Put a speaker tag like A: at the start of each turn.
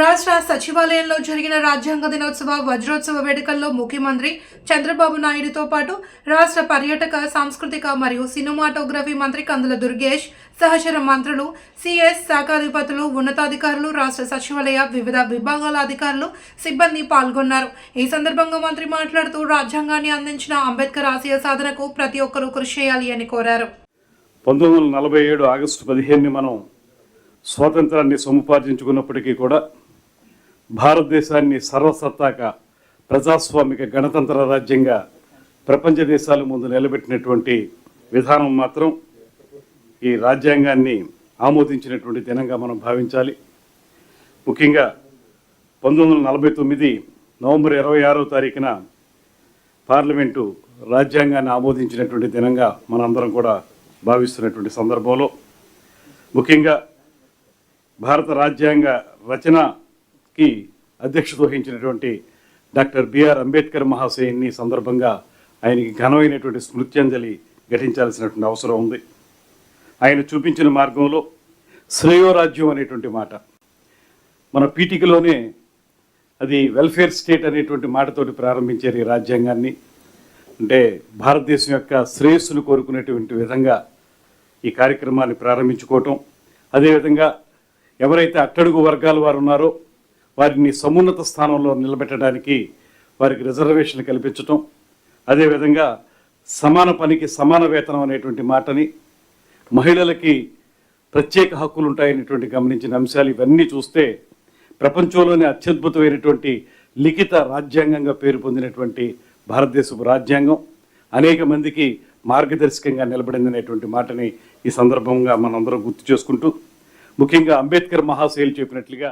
A: రాష్ట్ర సచివాలయంలో జరిగిన రాజ్యాంగ దినోత్సవ వజ్రోత్సవ వేడుకల్లో ముఖ్యమంత్రి చంద్రబాబు నాయుడుతో పాటు రాష్ట్ర పర్యాటక సాంస్కృతిక మరియు సినిమాటోగ్రఫీ మంత్రి కందుల దుర్గేష్ సహచర మంత్రులు సిఎస్ శాఖాధిపతులు ఉన్నతాధికారులు రాష్ట్ర సచివాలయ వివిధ విభాగాల అధికారులు సిబ్బంది పాల్గొన్నారు. ఈ సందర్భంగా మంత్రి మాట్లాడుతూ రాజ్యాంగాన్ని అందించిన అంబేద్కర్ ఆశయ సాధనకు ప్రతి ఒక్కరూ కృషి చేయాలి అని కోరారు.
B: పంతొమ్మిది వందల నలభై ఏడు ఆగస్టు పదిహేను మనం స్వాతంత్రాన్ని సముపార్జించుకున్నప్పటికీ కూడా భారతదేశాన్ని సర్వసత్తాక ప్రజాస్వామిక గణతంత్ర రాజ్యంగా ప్రపంచ దేశాల ముందు నిలబెట్టినటువంటి విధానం మాత్రం ఈ రాజ్యాంగాన్ని ఆమోదించినటువంటి దినంగా మనం భావించాలి. ముఖ్యంగా పంతొమ్మిది వందల నలభై తొమ్మిది నవంబర్ ఇరవై ఆరో తారీఖున పార్లమెంటు రాజ్యాంగాన్ని ఆమోదించినటువంటి దినంగా మనందరం కూడా భావిస్తున్నటువంటి సందర్భంలో. ముఖ్యంగా భారత రాజ్యాంగ కి అధ్యక్షత వహించినటువంటి డాక్టర్ బిఆర్ అంబేద్కర్ మహాశయుని సందర్భంగా ఆయనకి ఘనమైనటువంటి స్మృత్యాంజలి ఘటించాల్సినటువంటి అవసరం ఉంది. ఆయన చూపించిన మార్గంలో శ్రేయోరాజ్యం అనేటువంటి మాట. మన పీఠికలోనే అది వెల్ఫేర్ స్టేట్ అనేటువంటి మాటతోటి ప్రారంభించారు ఈ రాజ్యాంగాన్ని. అంటే భారతదేశం యొక్క శ్రేయస్సును కోరుకునేటువంటి విధంగా ఈ కార్యక్రమాన్ని ప్రారంభించుకోవటం. అదేవిధంగా ఎవరైతే అట్టడుగు వర్గాల వారు ఉన్నారో వారిని సమున్నత స్థానంలో నిలబెట్టడానికి వారికి రిజర్వేషన్ కల్పించటం అదేవిధంగా సమాన పనికి సమాన వేతనం అనేటువంటి మాటని మహిళలకి ప్రత్యేక హక్కులు ఉంటాయనేటువంటి గమనించిన అంశాలు ఇవన్నీ చూస్తే ప్రపంచంలోనే అత్యద్భుతమైనటువంటి లిఖిత రాజ్యాంగంగా పేరు పొందినటువంటి భారతదేశపు రాజ్యాంగం అనేక మందికి మార్గదర్శకంగా నిలబడిందనేటువంటి మాటని ఈ సందర్భంగా మనందరం గుర్తు చేసుకుంటూ ముఖ్యంగా అంబేద్కర్ మహాశైలు చెప్పినట్లుగా